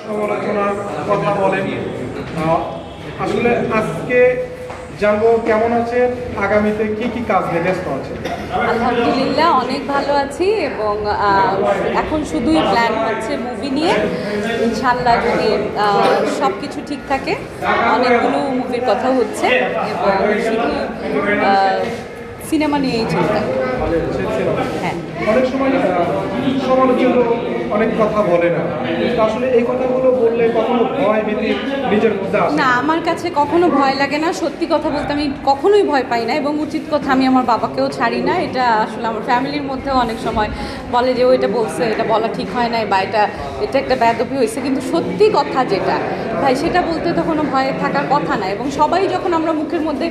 সমালোচনার কথা বলেন। আসলে আজকে জানব কেমন আছেন, আগামীতে কি কি কাজ নিয়ে ব্যস্ত আছেন? আলহামদুলিল্লাহ, অনেক ভালো আছি এবং এখন শুধুই প্ল্যান হচ্ছে মুভি নিয়ে। ইনশাল্লাহ যদি সব কিছু ঠিক থাকে, অনেকগুলো মুভির কথা হচ্ছে এবং শুধু সিনেমা নিয়েই চিন্তা হ্যাঁ। অনেক সময় সমালোচক অনেক কথা বলে না। আসলে এই কথাগুলো বললে কখনো ভয় ভীতি নিজের মধ্যে আসে? না আমার কাছে কখনো ভয় লাগে না। সত্যি কথা বলতে আমি কখনোই ভয় পাই না এবং উচিত কথা আমি আমার বাবাকেও ছাড়ি না। এটা আসলে আমার ফ্যামিলির মধ্যেও অনেক সময় বলে যে ও এটা বলছে এটা বলা ঠিক হয় নাই বা এটা এটা একটা ব্যাদপি হয়েছে। কিন্তু সত্যি কথা যেটা ভাই সেটা বলতে তো কোনো ভয় থাকার কথা না। এবং সবাই যখন আমরা মুখের মধ্যে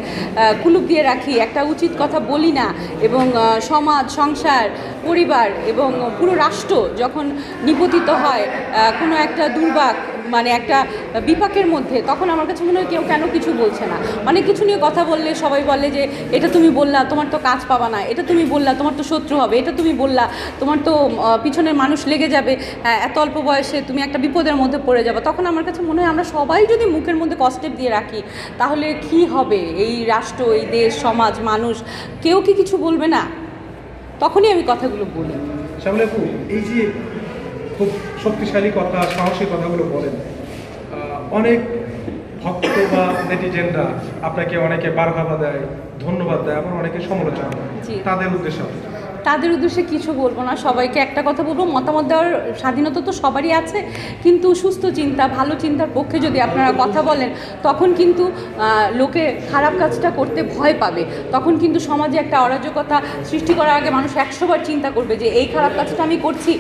কুলুপ দিয়ে রাখি একটা উচিত কথা বলি না এবং সমাজ সংসার পরিবার এবং পুরো রাষ্ট্র যখন নিপতিত হয় কোনো একটা দুর্ভাগ মানে একটা বিপাকের মধ্যে তখন আমার কাছে মনে হয় কেউ কেন কিছু বলছে না। অনেক কিছু নিয়ে কথা বললে সবাই বলে যে এটা তুমি বললা তোমার তো কাজ পাবা না এটা তুমি বললা তোমার তো শত্রু হবে এটা তুমি বললা তোমার তো পিছনের মানুষ লেগে যাবে আহ, এত অল্প বয়সে তুমি একটা বিপদের মধ্যে পড়ে যাবে। তখন আমার কাছে মনে হয় আমরা সবাই যদি মুখের মধ্যে কষ্টেপ দিয়ে রাখি তাহলে কি হবে? এই রাষ্ট্র এই দেশ সমাজ মানুষ কেউ কি কিছু বলবে না? তখনই আমি কথাগুলো বলি। শ্যামলে আপু এই যে খুব শক্তিশালী কথা সাহসী কথাগুলো বলেন অনেক ভক্ত বা নেটিজেনরা আপনাকে অনেকে বারহাবা দেয় ধন্যবাদ দেয় আবার অনেকে সমালোচনা তাদের উদ্দেশ্যে তাদের উদ্দেশ্যে কিছু বলব না, সবাইকে একটা কথা বলব, মতামত দেওয়ার স্বাধীনতা তো সবারই আছে, কিন্তু সুস্থ চিন্তা, ভালো চিন্তার পক্ষে যদি আপনারা কথা বলেন, তখন কিন্তু লোকে খারাপ কাজটা করতে ভয় পাবে। তখন কিন্তু সমাজে একটা অরাজকতা সৃষ্টি করার আগে মানুষ একশোবার চিন্তা করবে যে, এই খারাপ কাজটা আমি করছি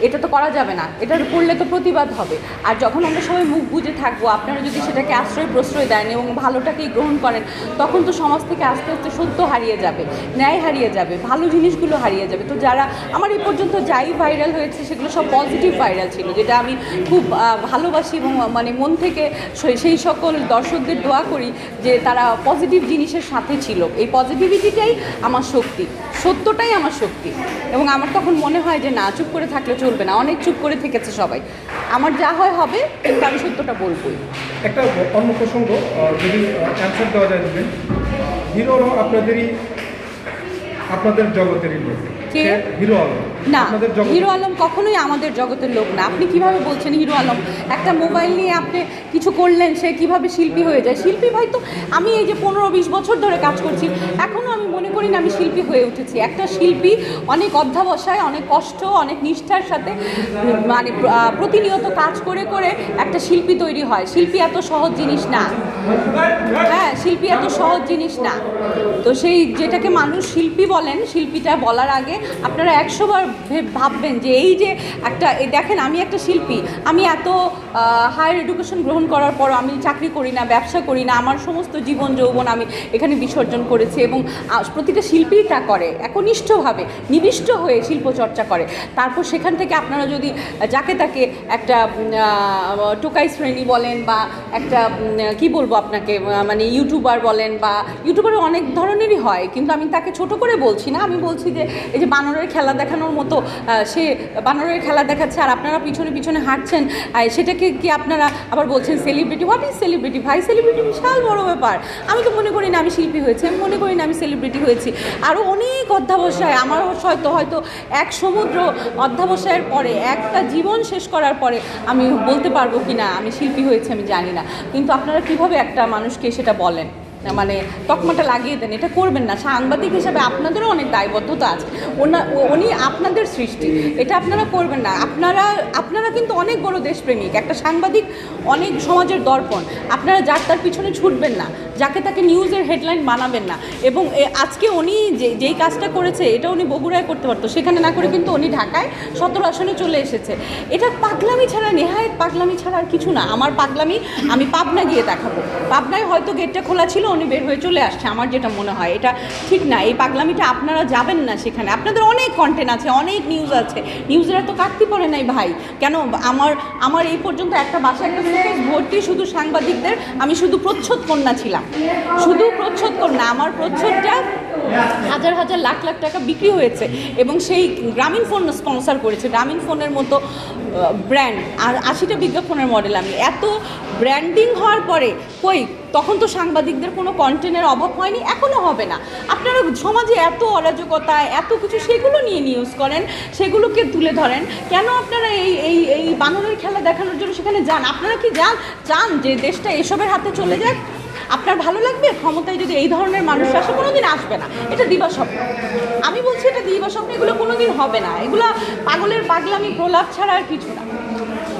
এটা তো করা যাবে না। এটা করলে তো প্রতিবাদ হবে। আর যখন আমরা সবাই মুখ বুঝে থাকব, আপনারা যদি সেটাকে আশ্রয় প্রশ্রয় দেন এবং ভালোটাকেই গ্রহণ করেন, তখন তো সমাজ থেকে আস্তে আস্তে সত্য হারিয়ে যাবে, ন্যায় হারিয়ে যাবে, ভালো জিনিসগুলো হারিয়ে যাবে। তো যারা, আমার এই পর্যন্ত যাই ভাইরাল হয়েছে, সেগুলো সব পজিটিভ ভাইরাল ছিল, যেটা আমি খুব ভালোবাসি এবং মানে মন থেকে সেই- সকল দর্শকদের দোয়া করি যে তারা পজিটিভ জিনিসের সাথে ছিল। এই পজিটিভিটিটাই আমার শক্তি, সত্যটাই আমার শক্তি। এবং আমার তখন মনে হয় যে, না, চুপ করে থাকলে চলবে না অনেক চুপ করে থেকেছে সবাই। আমার যা হয় হবে কিন্তু আমি সত্যটা বলবোই। একটা অন্য প্রসঙ্গ যদি অ্যান্সার দেওয়া যায় দেবেন হিরো আপনাদেরই আপনাদের জগতেরই লোক? হিরো আলম। না হিরো আলম কখনোই আমাদের জগতের লোক না। আপনি কীভাবে বলছেন হিরো আলম? একটা মোবাইল নিয়ে আপনি কিছু করলেন সে কীভাবে শিল্পী হয়ে যায়? শিল্পী ভাই তো আমি এই যে পনেরো বিশ বছর ধরে কাজ করছি এখনও আমি করি না, আমি শিল্পী হয়ে উঠেছি। একটা শিল্পী অনেক অধ্যাবসায়, অনেক কষ্ট, অনেক নিষ্ঠার সাথে মানে প্রতিনিয়ত কাজ করে করে একটা শিল্পী তৈরি হয়। শিল্পী এত সহজ জিনিস না। হ্যাঁ শিল্পী এত সহজ জিনিস না। তো সেই যেটাকে মানুষ শিল্পী বলেন, শিল্পীটা বলার আগে আপনারা একশোবার ভাববেন যে এই যে একটা দেখেন আমি একটা শিল্পী, আমি এত হায়ার এডুকেশন গ্রহণ করার পর আমি চাকরি করি না, ব্যবসা করি না, আমার সমস্ত জীবন যৌবন আমি এখানে বিসর্জন করেছি এবং প্রতিটা শিল্পীই তা করে, একনিষ্ঠভাবে, নিবিষ্ট হয়ে শিল্প চর্চা করে। তারপর সেখান থেকে আপনারা যদি, যাকে তাকে একটা টোকাই শ্রেণি বলেন বা একটা কি বলব আপনাকে মানে ইউটিউবার বলেন বা ইউটিউবার অনেক ধরনেরই হয়, কিন্তু আমি তাকে ছোট করে বলছি না, আমি বলছি যে, এই যে বানরের খেলা দেখানোর মতো সে বানরের খেলা দেখাচ্ছে আর আপনারা পিছনে পিছনে হাঁটছেন সেটাকে কি আপনারা আবার বলছেন সেলিব্রিটি হোয়াট ইজ সেলিব্রিটি ভাই সেলিব্রিটি বিশাল বড় ব্যাপার। আমি তো মনে করি না আমি শিল্পী হয়েছি, আমি মনে করি না আমি সেলিব্রিটি হয়েছি। আরও অনেক অধ্যাবসায় আমার হয়তো হয়তো এক সমুদ্র অধ্যাবসায়ের পরে, একটা জীবন শেষ করার পরে আমি বলতে পারব কি না আমি শিল্পী হয়েছি, আমি জানি না। কিন্তু আপনারা কীভাবে একটা মানুষকে সেটা বলেন? মানে তকমাটা লাগিয়ে দেন, এটা করবেন না। সাংবাদিক হিসাবে আপনাদেরও অনেক দায়বদ্ধতা আছে। উনি আপনাদের সৃষ্টি। এটা আপনারা করবেন না। আপনারা আপনারা কিন্তু অনেক বড় দেশপ্রেমিক। একটা সাংবাদিক অনেক সমাজের দর্পণ। আপনারা যার তার পিছনে ছুটবেন না। যাকে তাকে নিউজের হেডলাইন বানাবেন না। এবং আজকে উনি যে, যেই কাজটা করেছে, এটা উনি বগুড়ায় করতে পারতো। সেখানে না করে কিন্তু উনি ঢাকায় সতেরো আসনে চলে এসেছে। এটা পাগলামি ছাড়া, নেহায়েত পাগলামি ছাড়া আর কিছু না। আমার পাগলামি আমি পাবনা গিয়ে দেখাবো। পাবনায় হয়তো গেটটা খোলা ছিল উনি বের হয়ে চলে আসছে, আমার যেটা মনে হয়। এটা ঠিক না, এই পাগলামিটা আপনারা যাবেন না সেখানে। আপনাদের অনেক কন্টেন্ট আছে, অনেক নিউজ আছে। নিউজের তো কাটতি পড়ে নাই ভাই। কেন? আমার আমার এই পর্যন্ত একটা বাসা একটা ভর্তি শুধু সাংবাদিকদের, আমি শুধু প্রচ্ছদ কন্যা ছিলাম। শুধু প্রচ্ছদ কন্যা, আমার প্রচ্ছদটা হাজার হাজার, লাখ লাখ টাকা বিক্রি হয়েছে এবং সেই গ্রামীণ ফোন স্পন্সর করেছে। গ্রামীণ ফোনের মতো ব্র্যান্ড আর আশিটা বিজ্ঞাপনের মডেল আমি। এত ব্র্যান্ডিং হওয়ার পরে কই? তখন তো সাংবাদিকদের কোনো কন্টেন্টের অভাব হয়নি এখনও হবে না। আপনারা সমাজে এত অরাজকতা এত কিছু সেগুলো নিয়ে নিউজ করেন সেগুলোকে তুলে ধরেন। কেন আপনারা এই এই এই বানরের খেলা দেখানোর জন্য সেখানে যান? আপনারা কি যান চান যে দেশটা এসবের হাতে চলে যাক? আপনার ভালো লাগবে? ক্ষমতায় যদি এই ধরনের মানুষ আসে কোনোদিন আসবে না। এটা দিবা স্বপ্ন। আমি বলছি এটা দিবা স্বপ্ন এগুলো কোনোদিন হবে না। এগুলো পাগলের পাগলামি প্রলাপ ছাড়া আর কিছু না।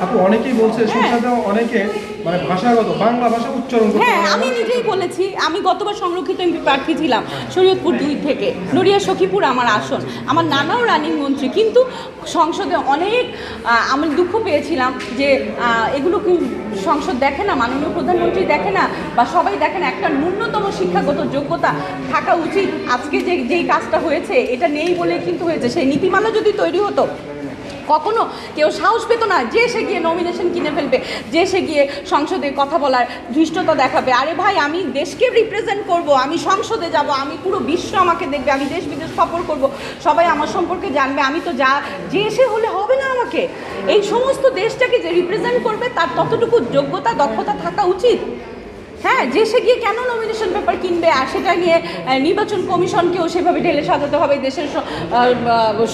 আপু অনেকেই বলছে হ্যাঁ। অনেকে মানে ভাষাগত বাংলা ভাষা উচ্চারণ হ্যাঁ আমি নিজেই বলেছি আমি গতবার সংরক্ষিত এমপি প্রার্থী ছিলাম শরীয়তপুর দুই থেকে। নড়িয়া সখীপুর আমার আসন। আমার নানাও রানিং মন্ত্রী কিন্তু সংসদে অনেক আমি দুঃখ পেয়েছিলাম যে এগুলো কি সংসদ দেখে না মাননীয় প্রধানমন্ত্রী দেখে না বা সবাই দেখে না একটা ন্যূনতম শিক্ষাগত যোগ্যতা থাকা উচিত। আজকে যে যেই কাজটা হয়েছে এটা নেই বলে কিন্তু হয়েছে। সেই নীতিমালা যদি তৈরি হতো কখনো কেউ সাহস পেত না যে সে গিয়ে নমিনেশন কিনে ফেলবে, যে সে গিয়ে সংসদে কথা বলার ধৃষ্টতা দেখাবে। আরে ভাই, আমি দেশকে রিপ্রেজেন্ট করব, আমি সংসদে যাব, আমি পুরো বিশ্ব আমাকে দেখবে, আমি দেশ বিদেশ সফর করব, সবাই আমার সম্পর্কে জানবে, আমি তো যা, যে সে হলে হবে না আমাকে। এই সমস্ত দেশটাকে যে রিপ্রেজেন্ট করবে, তার ততটুকু যোগ্যতা, দক্ষতা থাকা উচিত। হ্যাঁ যে সে গিয়ে কেন নমিনেশন পেপার কিনবে আর সেটা নিয়ে নির্বাচন কমিশনকেও সেভাবে ঢেলে সাজাতে হবে, দেশের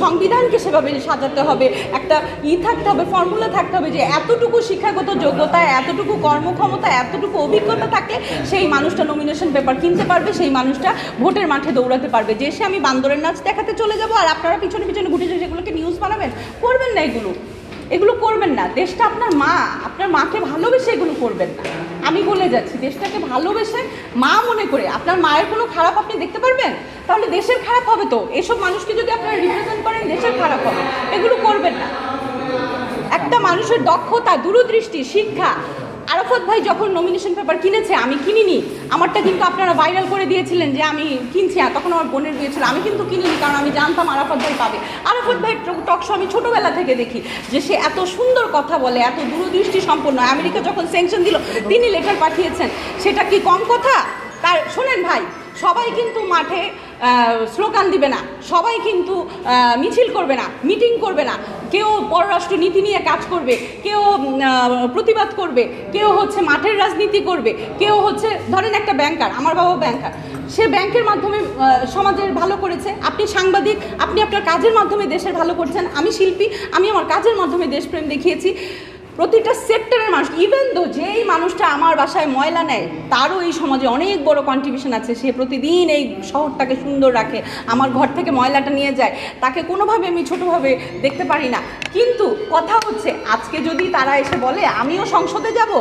সংবিধানকে সেভাবে সাজাতে হবে। একটা ই থাকতে হবে ফর্মুলা থাকতে হবে যে এতটুকু শিক্ষাগত যোগ্যতা, এতটুকু কর্মক্ষমতা, এতটুকু অভিজ্ঞতা থাকলে সেই মানুষটা নমিনেশন পেপার কিনতে পারবে, সেই মানুষটা ভোটের মাঠে দৌড়াতে পারবে। যে সে আমি বান্দরের নাচ দেখাতে চলে যাব আর আপনারা পিছনে পিছনে ঘুটে সেগুলোকে নিউজ বানাবেন, করবেন না এগুলো। এগুলো করবেন না। দেশটা আপনার মা, আপনার মাকে ভালোবেসে এগুলো করবেন না। আমি বলে যাচ্ছি, দেশটাকে ভালোবেসে মা মনে করে, আপনার মায়ের কোনো খারাপ আপনি দেখতে পারবেন? তাহলে দেশের খারাপ হবে তো? এসব মানুষকে যদি আপনারা রিপ্রেজেন্ট করেন, দেশের খারাপ হবে। এগুলো করবেন না। একটা মানুষের দক্ষতা, দূরদৃষ্টি, শিক্ষা আরাফাত ভাই যখন নমিনেশন পেপার কিনেছে, আমি কিনিনি। আমারটা কিন্তু আপনারা ভাইরাল করে দিয়েছিলেন যে আমি কিনছি আর তখন আমার বোনের বিয়ে ছিল। আমি কিন্তু কিনিনি, কারণ আমি জানতাম আরাফাত ভাই পাবে। আরাফাত ভাই টকশো আমি ছোটোবেলা থেকে দেখি, যে সে এত সুন্দর কথা বলে, এত দূরদৃষ্টি সম্পন্ন। আমেরিকা যখন স্যাংশন দিল, তিনি লেটার পাঠিয়েছেন। সেটা কি কম কথা? তার শোনেন ভাই সবাই কিন্তু মাঠে স্লোগান দিবে না। সবাই কিন্তু মিছিল করবে না, মিটিং করবে না। কেউ পররাষ্ট্র নীতি নিয়ে কাজ করবে, কেউ প্রতিবাদ করবে, কেউ হচ্ছে মাঠের রাজনীতি করবে, কেউ হচ্ছে, ধরেন একটা ব্যাংকার আমার বাবা ব্যাংকার সে ব্যাংকের মাধ্যমে সমাজের ভালো করেছে। আপনি সাংবাদিক, আপনি আপনার কাজের মাধ্যমে দেশের ভালো করছেন। আমি শিল্পী, আমি আমার কাজের মাধ্যমে দেশপ্রেম দেখিয়েছি। প্রতিটা সেক্টরের মানুষ ইভেন দো যেই মানুষটা আমার বাসায় ময়লা নেয়, তারও এই সমাজে অনেক বড় কন্ট্রিবিউশন আছে। সে প্রতিদিন এই শহরটাকে সুন্দর রাখে, আমার ঘর থেকে ময়লাটা নিয়ে যায়। তাকে কোনোভাবে আমি ছোটোভাবে দেখতে পারি না। কিন্তু কথা হচ্ছে, আজকে যদি তারা এসে বলে, আমিও সংসদে যাব